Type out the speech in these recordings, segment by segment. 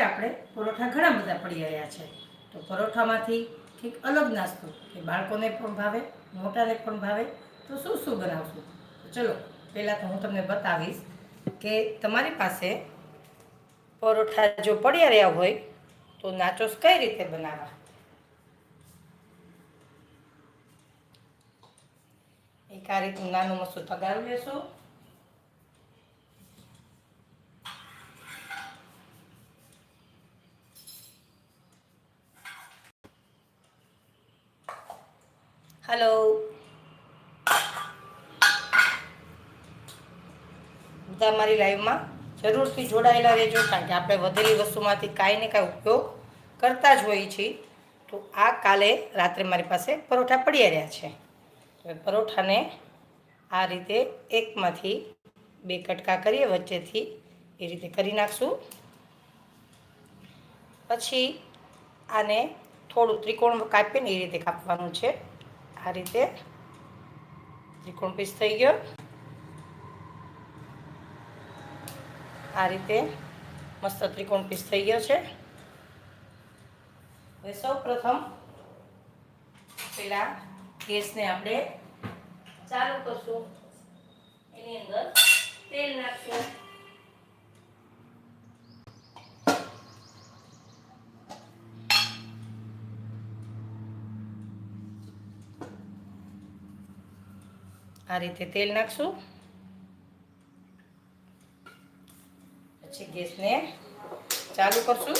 આપણે પરોઠા ઘણા બધા પડી રહ્યા છે. તો પરોઠામાંથી કંઈક અલગ નાસ્તો કે બાળકોને પણ ભાવે, મોટાને પણ ભાવે, તો શું શું બનાવશું? ચલો, પહેલાં તો હું તમને બતાવીશ કે તમારી પાસે પરોઠા જો પડ્યા રહ્યા હોય, તો નાચોસ કઈ રીતે બનાવવા? એક આ રીતનું નાનું મસ્તું તગારું લેશું. હલો બધા મારી લાઈવમાં જરૂરથી જોડાયેલા રહેજો, કારણ કે આપણે વધેલી વસ્તુમાંથી કાંઈ ને કાંઈ ઉપયોગ કરતા જ હોઈએ છીએ. તો આ કાલે રાત્રે મારી પાસે પરોઠા પડ્યા રહ્યા છે. હવે પરોઠાને આ રીતે એકમાંથી બે કટકા કરીએ, વચ્ચેથી એ રીતે કરી નાખશું. પછી આને થોડું ત્રિકોણ કાપીને એ રીતે કાપવાનું છે. આ રીતે ત્રિકોણ પીસ થઈ ગયો. આ રીતે મસ્ત ત્રિકોણ પીસ થઈ ગયો છે. હવે સૌ પ્રથમ પેલા ગેસને આપણે ચાલુ કરશું. એની અંદર તેલ નાખશું. આ રીતે તેલ નાખશું. પછી ગેસને ચાલુ કરશું.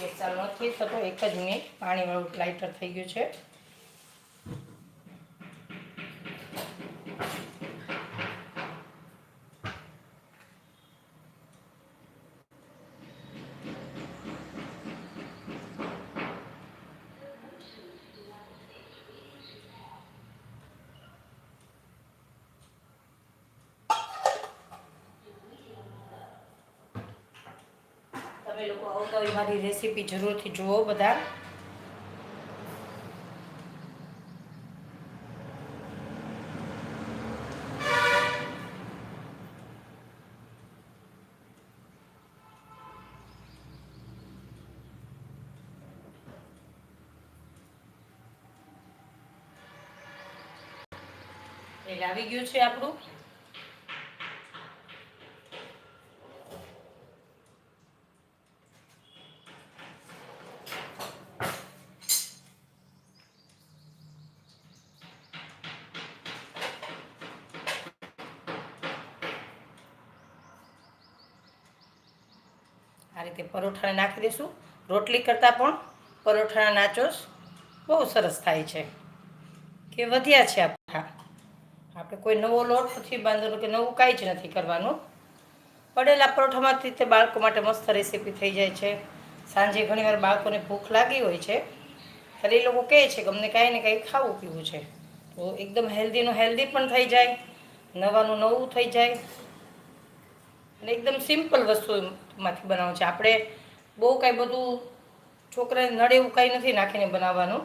ગેસ ચાલુ નથી થતો, એક જ મિનિટ. પાણીવાળું લાઇટર થઈ ગયું છે. તમે લોકો અવનવી મારી રેસીપી જરૂરથી જુઓ બધા. તેલ આવી ગયું છે આપણું. આ રીતે પરોઠાને નાખી દઈશું. રોટલી કરતાં પણ પરોઠાના નાચોસ બહુ સરસ થાય છે. કે વધ્યા છે આપણા આપણે કોઈ નવો લોટ નથી બાંધવાનો કે નવું કાંઈ જ નથી કરવાનું. પડેલા પરોઠામાંથી તે બાળકો માટે મસ્ત રેસીપી થઈ જાય છે. સાંજે ઘણીવાર બાળકોને ભૂખ લાગી હોય છે. ત્યારે એ લોકો કહે છે કે અમને કાંઈ ને કાંઈ ખાવું પીવું છે. તો એકદમ હેલ્ધીનું હેલ્ધી પણ થઈ જાય. નવાનું નવું થઈ જાય. અને એકદમ સિમ્પલ વસ્તુમાંથી બનાવવાનું છે. આપણે બહુ કાંઈ બધું છોકરાને નડે એવું કાંઈ નથી નાખીને બનાવવાનું.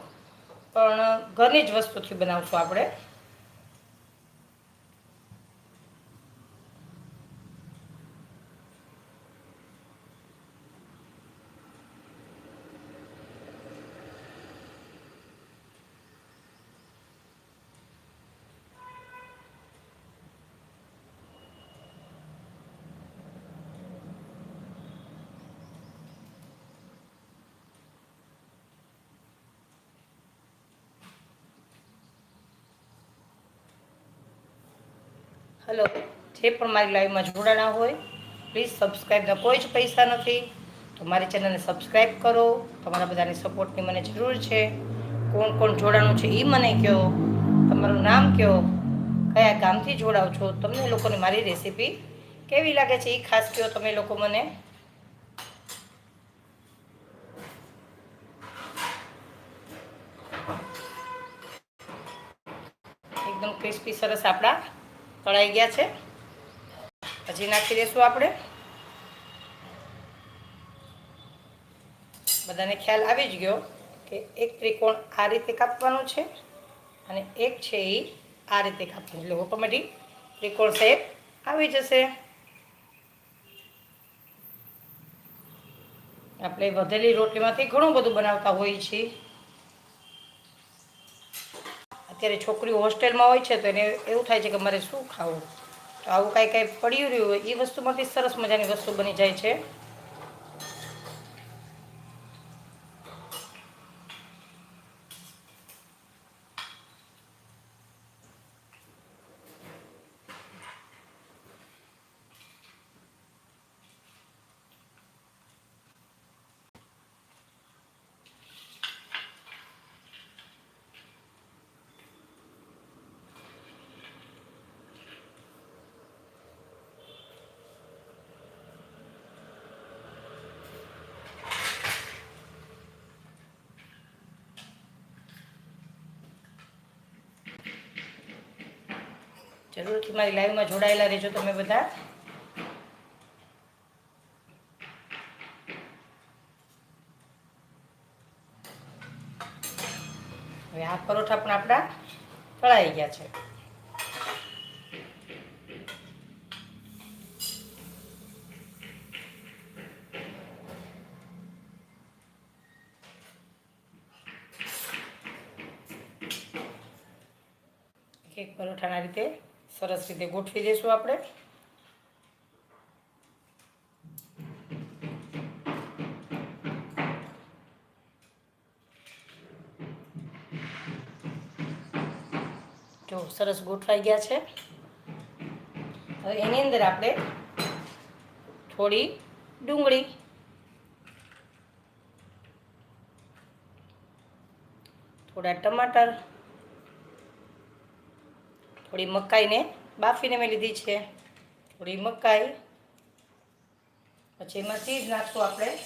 પણ ઘરની જ વસ્તુથી બનાવશું આપણે. હલો, જે પણ મારી લાઈવમાં જોડાણા હોય પ્લીઝ સબસ્ક્રાઈબના કોઈ જ પૈસા નથી. તો મારી ચેનલને સબસ્ક્રાઈબ કરો. તમારા બધાની સપોર્ટની મને જરૂર છે. કોણ કોણ જોડાણું છે એ મને કહો તમારું નામ કહો કયા ગામથી જોડાવ છો. તમને લોકોને મારી રેસીપી કેવી લાગે છે? એ ખાસ કહો તમે લોકો મને. એકદમ ક્રિસ્પી સરસ આપણા તળાઈ ગયા છે. પછી નાખી દઈશું આપણે. બધાને ખ્યાલ આવી જ ગયો કે એક ત્રિકોણ આ રીતે કાપવાનો છે અને એક છે એ આ રીતે કાપવાનું. એટલે ઓટોમેટિક ત્રિકોણ શેપ આવી જશે. આપણે વધેલી રોટલીમાંથી ઘણું બધું બનાવતા હોઈએ છીએ. અત્યારે છોકરીઓ હોસ્ટેલમાં હોય છે તો એને એવું થાય છે કે મારે શું ખાવું? તો આવું કાંઈ કાંઈ પડ્યું રહ્યું હોય એ વસ્તુમાંથી સરસ મજાની વસ્તુ બની જાય છે. જરૂરથી મારી લાઈવમાં જોડાયેલા રહેજો તમે બધા. હવે આ પરોઠા પણ આપણા તળાઈ ગયા છે એક પરોઠાના રીતે સરસ રીતે ગોઠવી દઈશું આપણે. જો સરસ ગોઠવાઈ ગયા છે. હવે એની અંદર આપણે થોડી ડુંગળી. થોડા ટમાટર. થોડી મકાઈને બાફીને મેં લીધી છે. થોડી મકાઈ. પછી એમાં ચીઝ નાખશું આપણે.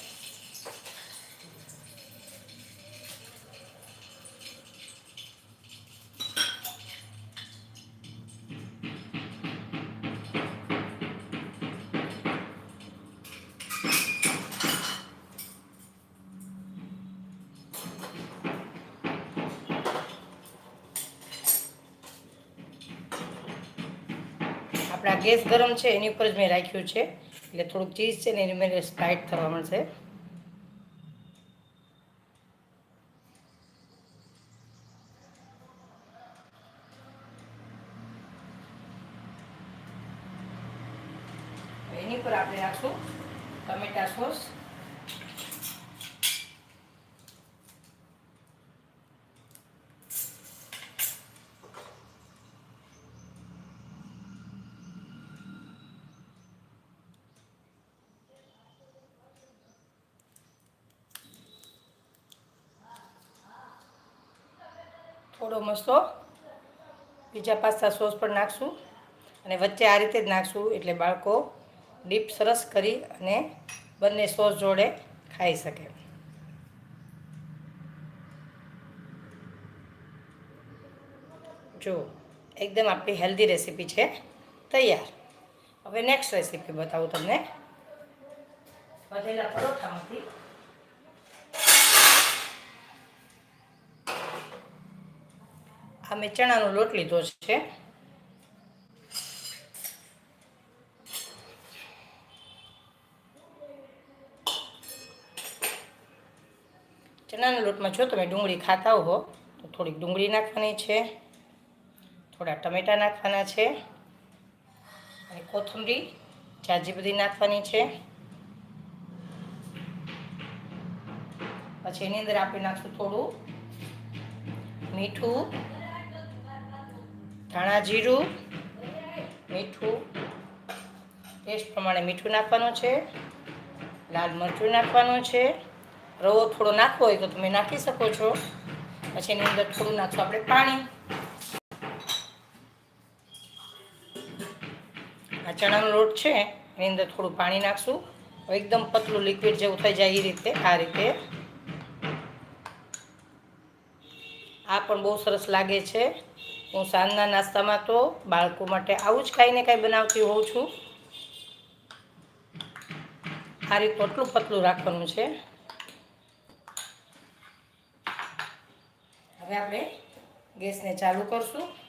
આપણા ગેસ ગરમ છે, એની ઉપર જ મેં રાખ્યું છે. એટલે થોડુંક ચીઝ છે ને એની મેં સ્પ્રાઇટ થવા મળશે એની પર આપણે નાખશું ટમેટા સોસ થોડો મસ્તો બીજા પાસ્તા સોસ પણ નાખશું. અને વચ્ચે આ રીતે જ નાખશું એટલે બાળકો ડીપ સરસ કરી અને બંને સોસ જોડે ખાઈ શકે. જો, એકદમ આપણી હેલ્ધી રેસીપી છે. તૈયાર. હવે નેક્સ્ટ રેસીપી બતાવું તમને. વધેલા પરોઠામાંથી આ મેં ચણાનો લોટ લીધો છે. ચણાના લોટમાં જો તમે ડુંગળી ખાતા હો, તો થોડીક ડુંગળી નાખવાની છે, થોડા ટમેટાં નાખવાના છે, અને કોથમરી જાજી બધી નાખવાની છે. પછી એની અંદર આપણે નાખશું થોડું મીઠું ધાણા, જીરું, મીઠું. ટેસ્ટ પ્રમાણે મીઠું નાખવાનું છે. લાલ મરચું નાખવાનું છે. રવો થોડો નાખવો હોય તો તમે નાખી શકો છો. પછી એની અંદર થોડું નાખશું આપણે પાણી. આ ચણાનો લોટ છે, એની અંદર થોડું પાણી નાખશું. એકદમ પતલું લિક્વિડ જેવું થઈ જાય એ રીતે, આ રીતે. આ પણ બહુ સરસ લાગે છે. હું સાંજના નાસ્તામાં તો બાળકો માટે આવું જ ખાઈને કાંઈ બનાવતી હોઉં છું. આ રીતે એટલું પતલું રાખવાનું છે. હવે આપણે ગેસને ચાલુ કરશું.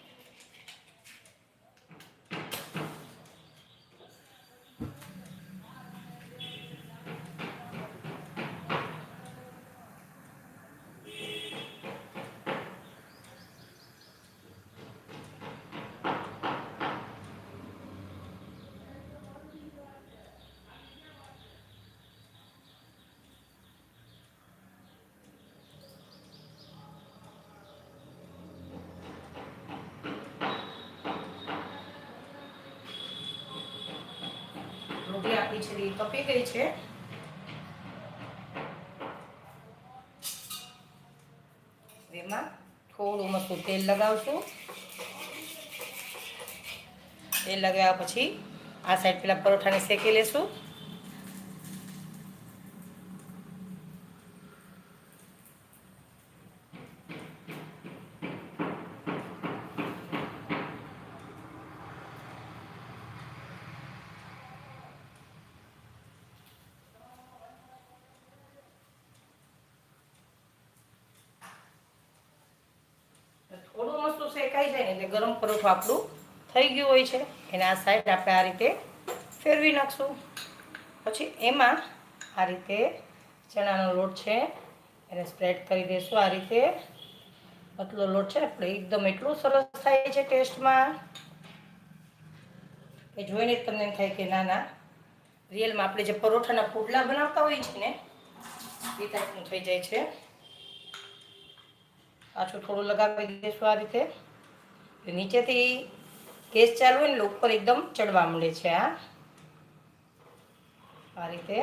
એ કપી ગઈ છે. એમાં થોડું મસ્તું તેલ લગાવશું. તેલ લગાવ્યા પછી આ સાઈડ પેલા પરોઠાને શેકી લેશું થોડું મસ્તું શેકાઈ જાય ને એટલે ગરમ પરોઠું આપણું થઈ ગયું હોય છે. એને આ સાઈડ આપણે આ રીતે ફેરવી નાખશું. પછી એમાં આ રીતે ચણાનો લોટ છે, એને સ્પ્રેડ કરી દઈશું આ રીતે પતલો લોટ છે આપણે એકદમ એટલું સરસ થાય છે ટેસ્ટમાં એ જોઈને જ તમને એમ થાય કે ના ના. રિયલમાં આપણે જે પરોઠાના પુડલા બનાવતા હોઈએ છીએ ને, એ ટાઈપનું થઈ જાય છે. પાછું થોડું લગાવી દઈશું આ રીતે. નીચેથી ગેસ ચાલુ હોય ને લોક ઉપર એકદમ ચડવા માંડે છે આ આ રીતે.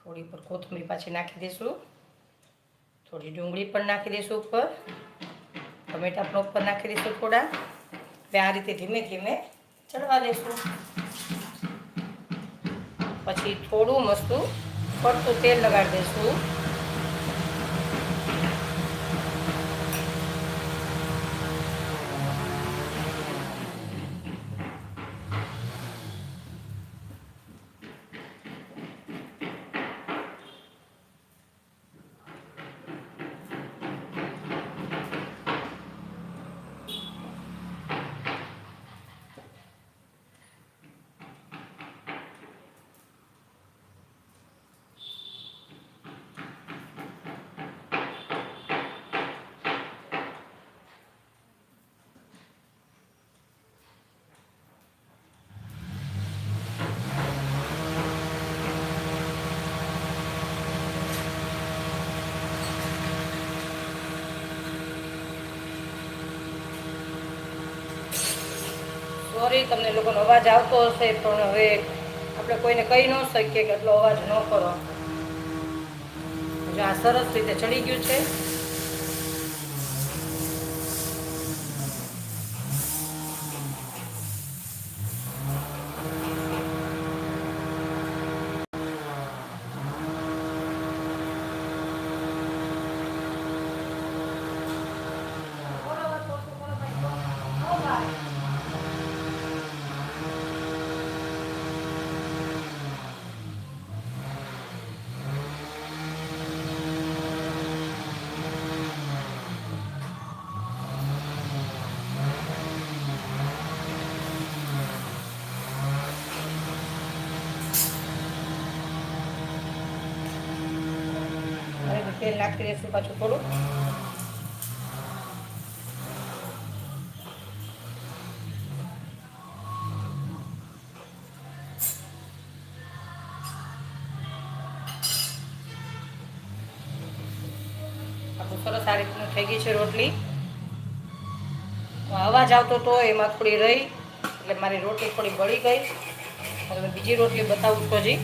થોડી ઉપર કોથમીર પાછી નાખી દઈશું થોડી ડુંગળી પણ નાખી દઈશું ઉપર. ટમેટા પણ ઉપર નાખી દઈશું થોડા. હવે આ રીતે ધીમે ધીમે ચડવા દઈશું પછી થોડું મસ્તું ફરતું તેલ લગાડી દઈશું. સોરી તમને લોકોનો અવાજ આવતો હશે, પણ હવે આપણે કોઈને કહી ન શકીએ કે એટલો અવાજ ન કરો. જો આ સરસ રીતે ચડી ગયું છે હવે તેલ નાખી દઈશું પાછું થોડું. આપણું આ રીતનું થઈ ગઈ છે રોટલી. અવાજ આવતો તો એમાં થોડી રહી, એટલે મારી રોટલી થોડી બળી ગઈ. હવે બીજી રોટલી બતાવું છું હજી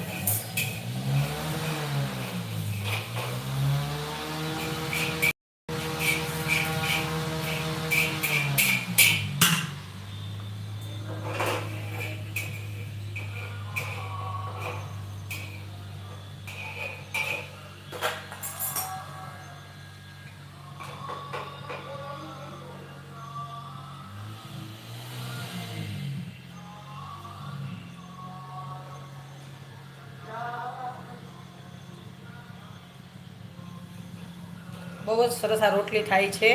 બહુ જ સરસ આ રોટલી થાય છે.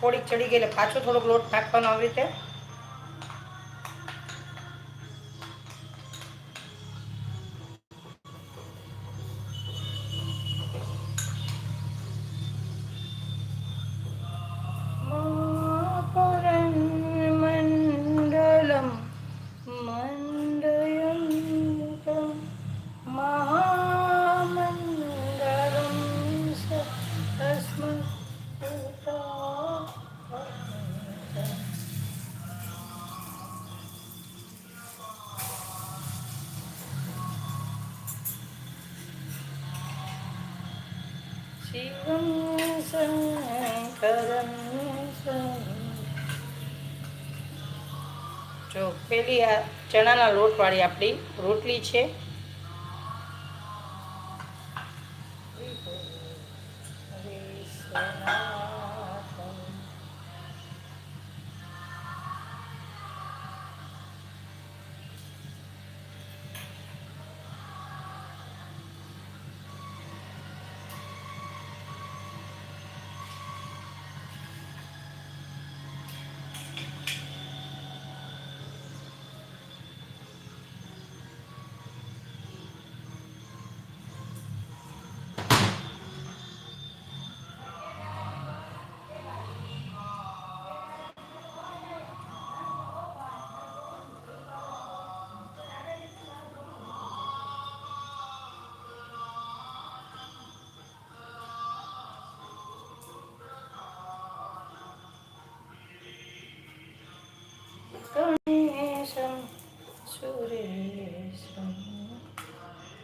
થોડીક ચડી ગઈ એટલે પાછો થોડોક લોટ નાખવાનો આવી રીતે. જો પેલી આ ચણાના લોટવાળી આપણી રોટલી છે.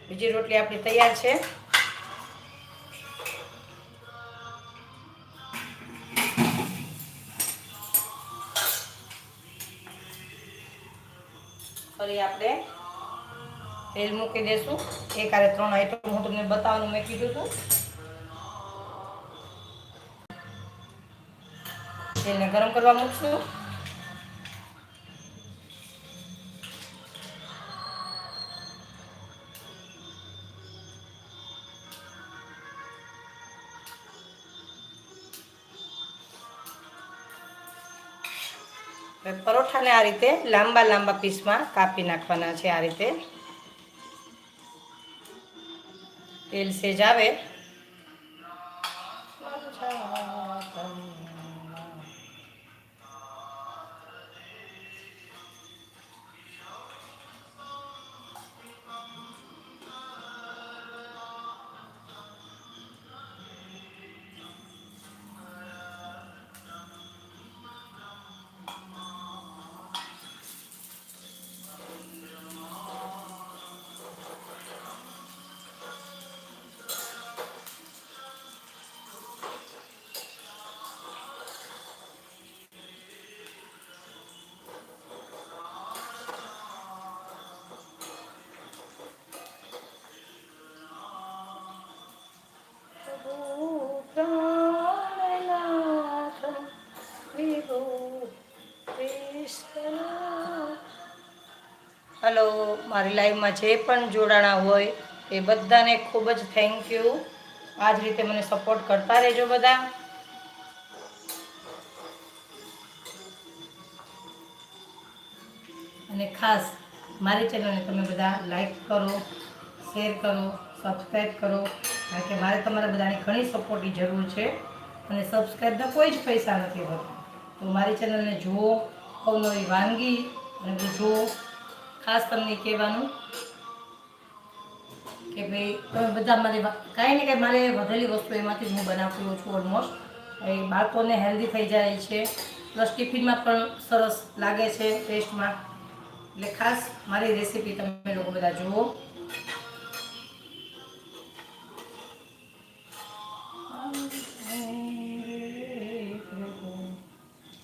બીજી રોટલી આપણી તૈયાર છે. ફરી આપણે તેલ મૂકી દેશું. એક આરે ત્રણ આઈટમ હું તમને બતાવવાનું મેં કીધું હતું. તેલને ગરમ કરવા મૂકશું. પરોઠાને આ રીતે લાંબા લાંબા પીસમાં કાપી નાખવાના છે આ રીતે. તેલ સેજ આવે. હલો મારી લાઈવમાં જે પણ જોડાણા હોય એ બધાને ખૂબ જ થેન્ક યુ આ જ રીતે મને સપોર્ટ કરતા રહેજો બધા. અને ખાસ મારી ચેનલને તમે બધા લાઈક કરો શેર કરો સબસ્ક્રાઈબ કરો. કારણ કે મારે તમારા બધાની ઘણી સપોર્ટની જરૂર છે અને સબસ્ક્રાઈબના કોઈ જ પૈસા નથી હોતા. તો મારી ચેનલને જુઓ અવનવી વાનગી અને જુઓ, ખાસ તમને કહેવાનું કે ભાઈ, તમે બધા મારી કાંઈ ને કાંઈ મારે વધેલી વસ્તુ એમાંથી જ હું બનાવતી હોઉં છું ઓલમોસ્ટ એ બાળકોને હેલ્ધી થઈ જાય છે. પ્લસ ટિફિનમાં પણ સરસ લાગે છે ટેસ્ટમાં એટલે ખાસ મારી રેસીપી તમે લોકો બધા જુઓ.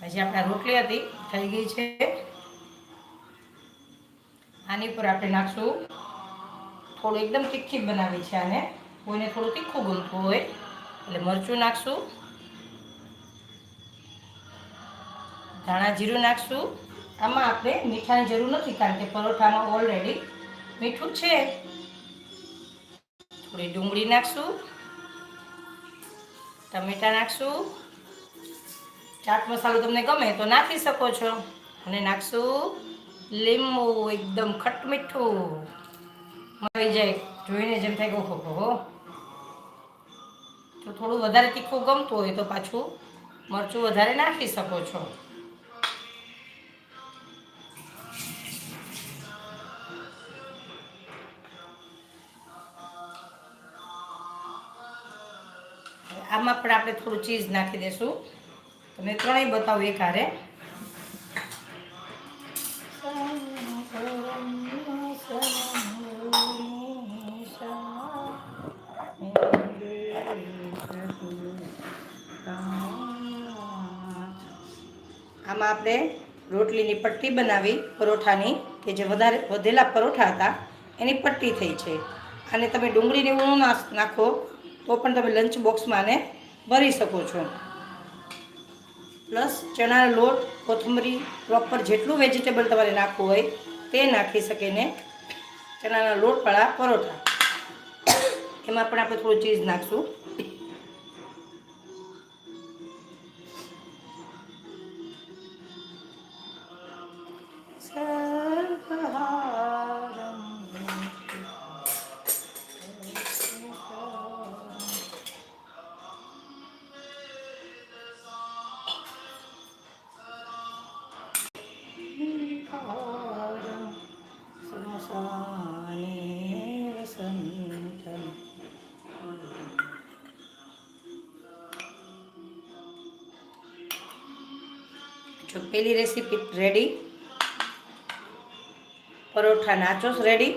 હજી આપણે રોટલી હતી, થઈ ગઈ છે. આની ઉપર આપણે નાખશું થોડું એકદમ તીખી બનાવી છે આને. કોઈને થોડું તીખું ગમતું હોય, એટલે મરચું નાખશું. ધાણા જીરું નાખશું. આમાં આપણે મીઠાની જરૂર નથી, કારણ કે પરોઠામાં ઓલરેડી મીઠું છે. થોડી ડુંગળી નાખશું. ટમેટા નાખશું. ચાટ મસાલો તમને ગમે તો નાખી શકો છો. અને નાખશું લીંબુ એકદમ ખટ મીઠું. મળી જાય. જોઈને જેમ થાય ઓહો હો. તો થોડું વધારે તીખું ગમતું હોય તો પાછું મરચું વધારે નાખી શકો છો. આમાં પણ આપણે થોડું ચીઝ નાખી દઈશું તમે ત્રણેય બતાવો એક હારે આમાં આપણે રોટલીની પટ્ટી બનાવી, પરોઠાની, કે જે વધારે વધેલા પરોઠા હતા, એની પટ્ટી થઈ છે. અને તમે ડુંગળીને એવું નાખો, તો પણ તમે લંચ બોક્સમાં આને ભરી શકો છો. પ્લસ ચણાનો લોટ, કોથમરી, પ્રોપર જેટલું વેજીટેબલ તમારે નાખવું હોય તે નાખી શકે ને ચણાના લોટવાળા પરોઠા. એમાં પણ આપણે થોડું ચીઝ નાખશું. જો પેલી recipe ready paratha nachos ready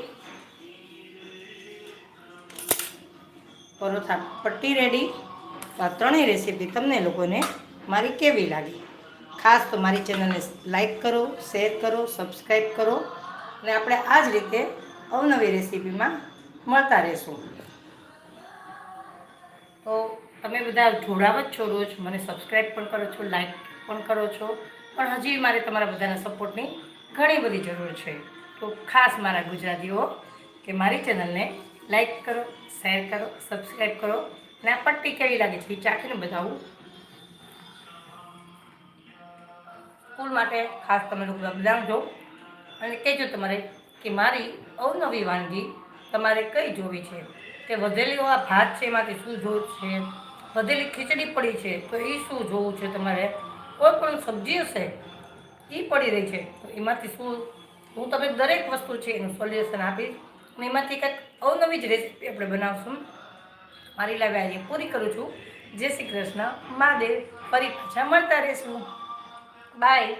paratha પટ્ટી રેડી આ ત્રણેય રેસીપી તમને લોકોને મારી કેવી લાગી? ખાસ તો મારી ચેનલને લાઈક કરો શેર કરો સબસ્ક્રાઈબ કરો. અને આપણે આ જ રીતે અવનવી રેસીપીમાં મળતા રહેશું. તો તમે બધા જોડાવ જ છો રોજ. મને સબસ્ક્રાઈબ પણ કરો છો લાઈક પણ કરો છો. પણ હજી મારે તમારા બધાના સપોર્ટની ઘણી બધી જરૂર છે. તો ખાસ મારા ગુજરાતીઓ, કે મારી ચેનલને લાઈક કરો, શેર કરો, સબસ્ક્રાઈબ કરો, અને આ પટ્ટી કેવી લાગે છે એ ચાખીને બતાવું. સ્કૂલ માટે ખાસ તમે લોકો જાણજો અને કહેજો તમારે કે મારી અવનવી વાનગી તમારે કઈ જોવી છે? કે વધેલી આ ભાત છે એમાંથી શું જોવું છે? વધેલી ખીચડી પડી છે તો એ શું જોવું છે તમારે? કોઈ પણ સબ્જી હશે એ પડી રહી છે. તો એમાંથી શું, હું તમને દરેક વસ્તુ છે એનું સોલ્યુશન આપીશ. અને એમાંથી કંઈક અવનવી જ રેસીપી આપણે બનાવશું. મારી લાવે આજે પૂરી કરું છું. જય શ્રી કૃષ્ણ. મહાદેવ. ફરી પાછા મળતા રહેશું. બાય